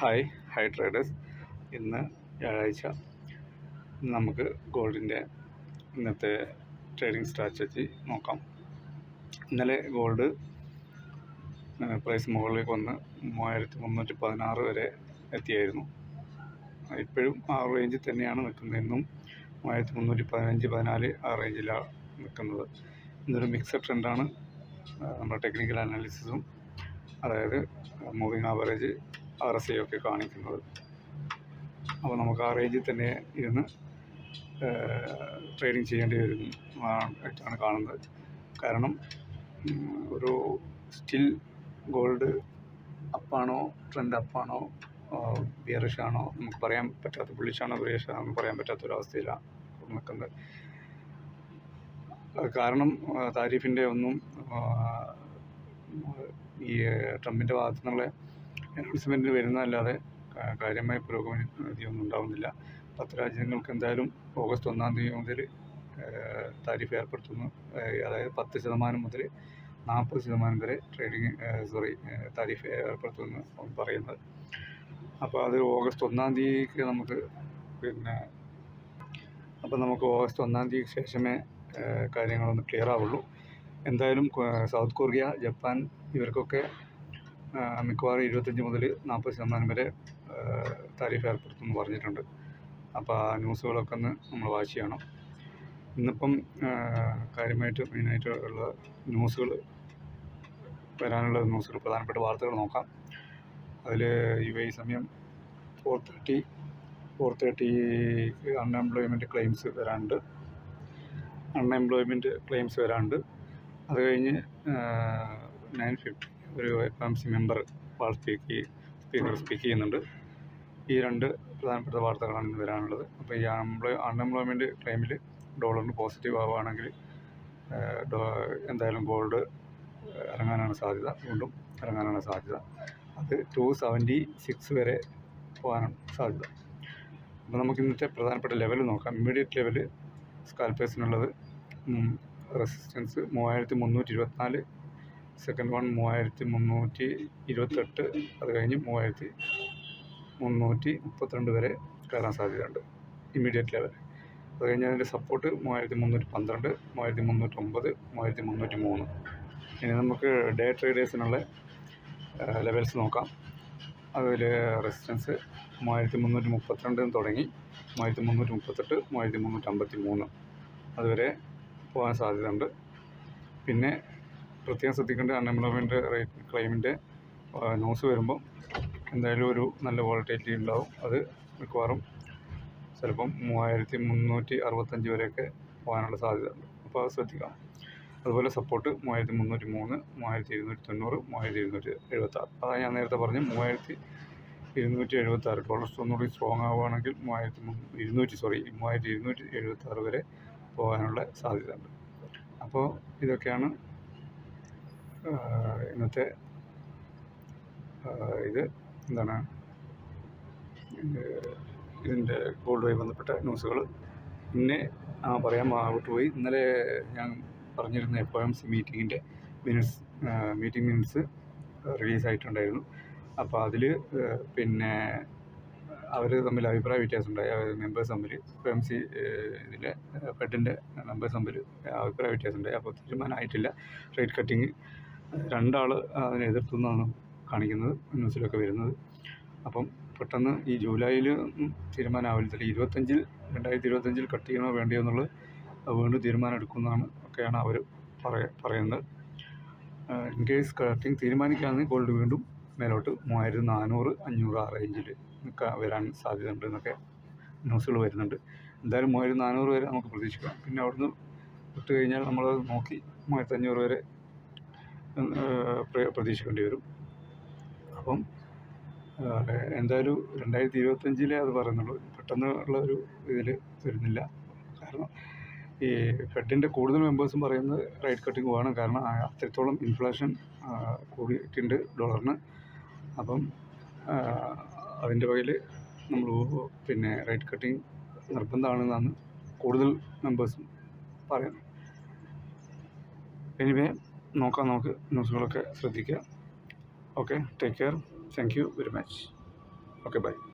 Hi high traders ഇന്ന് വ്യാഴാഴ്ച. നമുക്ക് ഗോൾഡിന്റെ ഇന്നത്തെ ട്രേഡിംഗ് സ്ട്രാറ്റജി നോക്കാം. ഇന്നലെ ഗോൾഡ് പ്രൈസ് മുകളിലേക്ക് വന്ന് മൂവായിരത്തി മുന്നൂറ്റി പതിനാറ് വരെ എത്തിയായിരുന്നു. ഇപ്പോഴും ആ റേഞ്ചിൽ തന്നെയാണ് നിൽക്കുന്നത്. ഇന്നും മൂവായിരത്തി മുന്നൂറ്റി പതിനഞ്ച് പതിനാല് ആ റേഞ്ചിലാണ് നിൽക്കുന്നത്. ഇന്നൊരു മിക്സഡ് ട്രെൻഡാണ് നമ്മുടെ ടെക്നിക്കൽ അനാലിസിസും അതായത് moving average R S I ഒക്കെ കാണിക്കുന്നത്. അപ്പോൾ നമുക്ക് ആ റേഞ്ചിൽ തന്നെ ഇരുന്ന് ട്രേഡിങ് ചെയ്യേണ്ടി വരും ആയിട്ടാണ് കാണുന്നത്. കാരണം ഒരു സ്റ്റിൽ ഗോൾഡ് അപ്പാണോ ട്രെൻഡ് അപ്പാണോ ബിയറിഷാണോ നമുക്ക് പറയാൻ പറ്റാത്ത ബുള്ളിഷാണോ ബിയറിഷാണോ എന്ന് പറയാൻ പറ്റാത്ത ഒരു അവസ്ഥയിലാണ് നിൽക്കുന്നത്. കാരണം താരിഫിന്റെ ഒന്നും ഈ ട്രംപിന്റെ ഭാഗത്തു നിന്നുള്ള അനൗൺസ്മെന്റ് വരുന്നതല്ലാതെ കാര്യമായ പുരോഗതിയൊന്നും ഉണ്ടാവുന്നില്ല. പത്ത് രാജ്യങ്ങൾക്ക് എന്തായാലും ഓഗസ്റ്റ് ഒന്നാം തീയതി മുതൽ താരിഫ് ഏർപ്പെടുത്തുന്നു. അതായത് പത്ത് ശതമാനം മുതൽ നാൽപ്പത് ശതമാനം വരെ ട്രേഡിങ് സോറി താരിഫ് ഏർപ്പെടുത്തുമെന്ന് പറയുന്നത്. അപ്പോൾ അത് ഓഗസ്റ്റ് ഒന്നാം തീയതിക്ക് നമുക്ക് പിന്നെ അപ്പോൾ നമുക്ക് ഓഗസ്റ്റ് ഒന്നാം തീയതിക്ക് ശേഷമേ കാര്യങ്ങളൊന്ന് ക്ലിയർ ആവുള്ളൂ. എന്തായാലും സൗത്ത് കൊറിയ ജപ്പാൻ ഇവർക്കൊക്കെ മിക്കവാറും ഇരുപത്തഞ്ച് മുതൽ നാൽപ്പത് ശതമാനം വരെ താരിഫ് ഏർപ്പെടുത്തുമെന്ന് പറഞ്ഞിട്ടുണ്ട്. അപ്പോൾ ആ ന്യൂസുകളൊക്കെ ഒന്ന് നമ്മൾ വാച്ച് ചെയ്യണം. ഇന്നിപ്പം കാര്യമായിട്ട് മെയിനായിട്ട് ഉള്ള ന്യൂസുകൾ വരാനുള്ള ന്യൂസുകൾ പ്രധാനപ്പെട്ട വാർത്തകൾ നോക്കാം. അതിൽ യു എ സമയം four thirty four thirty unemployment claims വരാനുണ്ട്. അൺഎംപ്ലോയ്മെന്റ് ക്ലെയിംസ് വരാനുണ്ട്. അത് കഴിഞ്ഞ് നയൻ ഫിഫ്റ്റി. ഒരു എഫ് എം സി മെമ്പർ വാർത്തയ്ക്ക് സ്പീക്ക് സ്പീക്കർ സ്പീക്ക് ചെയ്യുന്നുണ്ട്. ഈ രണ്ട് പ്രധാനപ്പെട്ട വാർത്തകളാണ് ഇന്ന് വരാനുള്ളത്. അപ്പോൾ ഈ അൺഎംപ്ലോയ് അൺഎംപ്ലോയ്മെന്റ് ക്ലെയിമിൽ ഡോളറിന് പോസിറ്റീവ് ആവുകയാണെങ്കിൽ എന്തായാലും ഗോൾഡ് ഇറങ്ങാനാണ് സാധ്യത. വീണ്ടും ഇറങ്ങാനാണ് സാധ്യത. അത് ടു സെവന്റി സിക്സ് വരെ പോകാനാണ് സാധ്യത. അപ്പോൾ നമുക്ക് ഇന്നത്തെ പ്രധാനപ്പെട്ട ലെവൽ നോക്കാം. ഇമ്മീഡിയറ്റ് ലെവൽ സ്കാൽപ്പേഴ്സിനുള്ളത് റെസിസ്റ്റൻസ് മൂവായിരത്തി മുന്നൂറ്റി ഇരുപത്തിനാല് സെക്കൻഡ് വൺ മൂവായിരത്തി മുന്നൂറ്റി ഇരുപത്തെട്ട് അത് കഴിഞ്ഞ് മൂവായിരത്തി മുന്നൂറ്റി മുപ്പത്തിരണ്ട് വരെ കയറാൻ സാധ്യതയുണ്ട് ഇമ്മീഡിയറ്റ് ലെവൽ അത് കഴിഞ്ഞ് അതിന്റെ സപ്പോർട്ട് മൂവായിരത്തി മുന്നൂറ്റി പന്ത്രണ്ട് മൂവായിരത്തി മുന്നൂറ്റി ഒമ്പത് മൂവായിരത്തി മുന്നൂറ്റി മൂന്ന്. ഇനി നമുക്ക് ഡേ ട്രേഡേഴ്സിനുള്ള ലെവൽസ് നോക്കാം. അതിൽ റെസിസ്റ്റൻസ് മൂവായിരത്തി മുന്നൂറ്റി മുപ്പത്തിരണ്ടിൽ തുടങ്ങി മൂവായിരത്തി മുന്നൂറ്റി മുപ്പത്തെട്ട് മൂവായിരത്തി മുന്നൂറ്റി അമ്പത്തി മൂന്ന് അതുവരെ പോകാൻ സാധ്യതയുണ്ട്. പിന്നെ പ്രത്യേകം ശ്രദ്ധിക്കേണ്ട അൺഎംപ്ലോയ്മെന്റ് റേറ്റ് ക്ലെയിമിന്റെ ന്യൂസ് വരുമ്പോൾ എന്തായാലും ഒരു നല്ല വോളറ്റിലിറ്റി ഉണ്ടാവും. അത് മിക്കവാറും ചിലപ്പം മൂവായിരത്തി മുന്നൂറ്റി അറുപത്തഞ്ച് വരെയൊക്കെ പോകാനുള്ള സാധ്യത ഉണ്ട്. അപ്പോൾ അത് ശ്രദ്ധിക്കാം അതുപോലെ സപ്പോർട്ട് മൂവായിരത്തി മുന്നൂറ്റി മൂന്ന് മൂവായിരത്തി ഇരുന്നൂറ്റി തൊണ്ണൂറ് മൂവായിരത്തി ഇരുന്നൂറ്റി എഴുപത്താറ്. അതാണ് ഞാൻ നേരത്തെ പറഞ്ഞു മൂവായിരത്തി ഇരുന്നൂറ്റി എഴുപത്താറ്. ഡോളർ ഒന്നുകൂടി സ്ട്രോങ് ആവുകയാണെങ്കിൽ മൂവായിരത്തി ഇരുന്നൂറ്റി സോറി മൂവായിരത്തി ഇരുന്നൂറ്റി എഴുപത്താറ് വരെ പോകാനുള്ള സാധ്യത ഉണ്ട്. അപ്പോൾ ഇതൊക്കെയാണ് ഇന്നത്തെ ഇത് എന്താണ്? ഇതിന്റെ ഗോൾഡുമായി ബന്ധപ്പെട്ട ന്യൂസുകൾ. പിന്നെ ആ, പറയാൻ വിട്ടുപോയി. ഇന്നലെ ഞാൻ പറഞ്ഞിരുന്ന എഫ് എം സി മീറ്റിങ്ങിന്റെ മിനിറ്റ്സ് മീറ്റിംഗ് മിനിറ്റ്സ് റിലീസായിട്ടുണ്ടായിരുന്നു അപ്പോൾ അതിൽ പിന്നെ അവർ തമ്മിൽ അഭിപ്രായ വ്യത്യാസമുണ്ടായി മെമ്പേഴ്സ് തമ്മിൽ എഫ് എം സി ഇതിലെ ഫെഡിന്റെ മെമ്പേഴ്സ് തമ്മിൽ അഭിപ്രായ വ്യത്യാസമുണ്ടായി അപ്പോൾ തീരുമാനമായിട്ടില്ല. റേറ്റ് കട്ടിങ് രണ്ടാൾ അതിനെ എതിർത്തുനിന്നാണ് കാണിക്കുന്നത് ന്യൂസിലൊക്കെ വരുന്നത്. അപ്പം പെട്ടെന്ന് ഈ ജൂലൈയിൽ തീരുമാനമാവില്ല ഇരുപത്തഞ്ചിൽ രണ്ടായിരത്തി ഇരുപത്തഞ്ചിൽ കട്ട് ചെയ്യണോ വേണ്ടയോ എന്നുള്ളത് വീണ്ടും തീരുമാനം എടുക്കുന്നതാണ് ഒക്കെയാണ് അവർ പറയ പറയുന്നത്. ഇൻ കേസ് കട്ടിങ് തീരുമാനിക്കുകയാണെങ്കിൽ ഗോൾഡ് വീണ്ടും മേലോട്ട് മൂവായിരത്തി നാനൂറ് അഞ്ഞൂറ് ആ റേഞ്ചിൽ നിൽക്കാൻ വരാൻ സാധ്യതയുണ്ട് എന്നൊക്കെ ന്യൂസുകൾ വരുന്നുണ്ട്. എന്തായാലും മൂവായിരത്തി നാനൂറ് വരെ നമുക്ക് പ്രതീക്ഷിക്കാം. പിന്നെ അവിടുന്ന് വിട്ട് കഴിഞ്ഞാൽ നമ്മൾ നോക്കി മൂവായിരത്തി അഞ്ഞൂറ് വരെ പ്രതീക്ഷിക്കേണ്ടി വരും. അപ്പം എന്തായാലും രണ്ടായിരത്തി ഇരുപത്തഞ്ചിലേ അത് പറയുന്നുള്ളൂ. പെട്ടെന്ന് ഉള്ള ഒരു ഇതിൽ വരുന്നില്ല. കാരണം ഈ ഫെഡിന്റെ കൂടുതൽ മെമ്പേഴ്സും പറയുന്നത് റേറ്റ് കട്ടിങ് വേണം കാരണം അത്രത്തോളം ഇൻഫ്ലേഷൻ കൂടിയിട്ടുണ്ട് ഡോളറിന്. അപ്പം അതിന്റെ വകയിൽ നമ്മൾ പിന്നെ റേറ്റ് കട്ടിങ് നിർബന്ധമാണെന്നാണ് കൂടുതൽ മെമ്പേഴ്സും പറയുന്നത്. എനിവേ നോക്കാം നമുക്ക് ന്യൂസുകളൊക്കെ ശ്രദ്ധിക്കുക okay take care thank you very much okay bye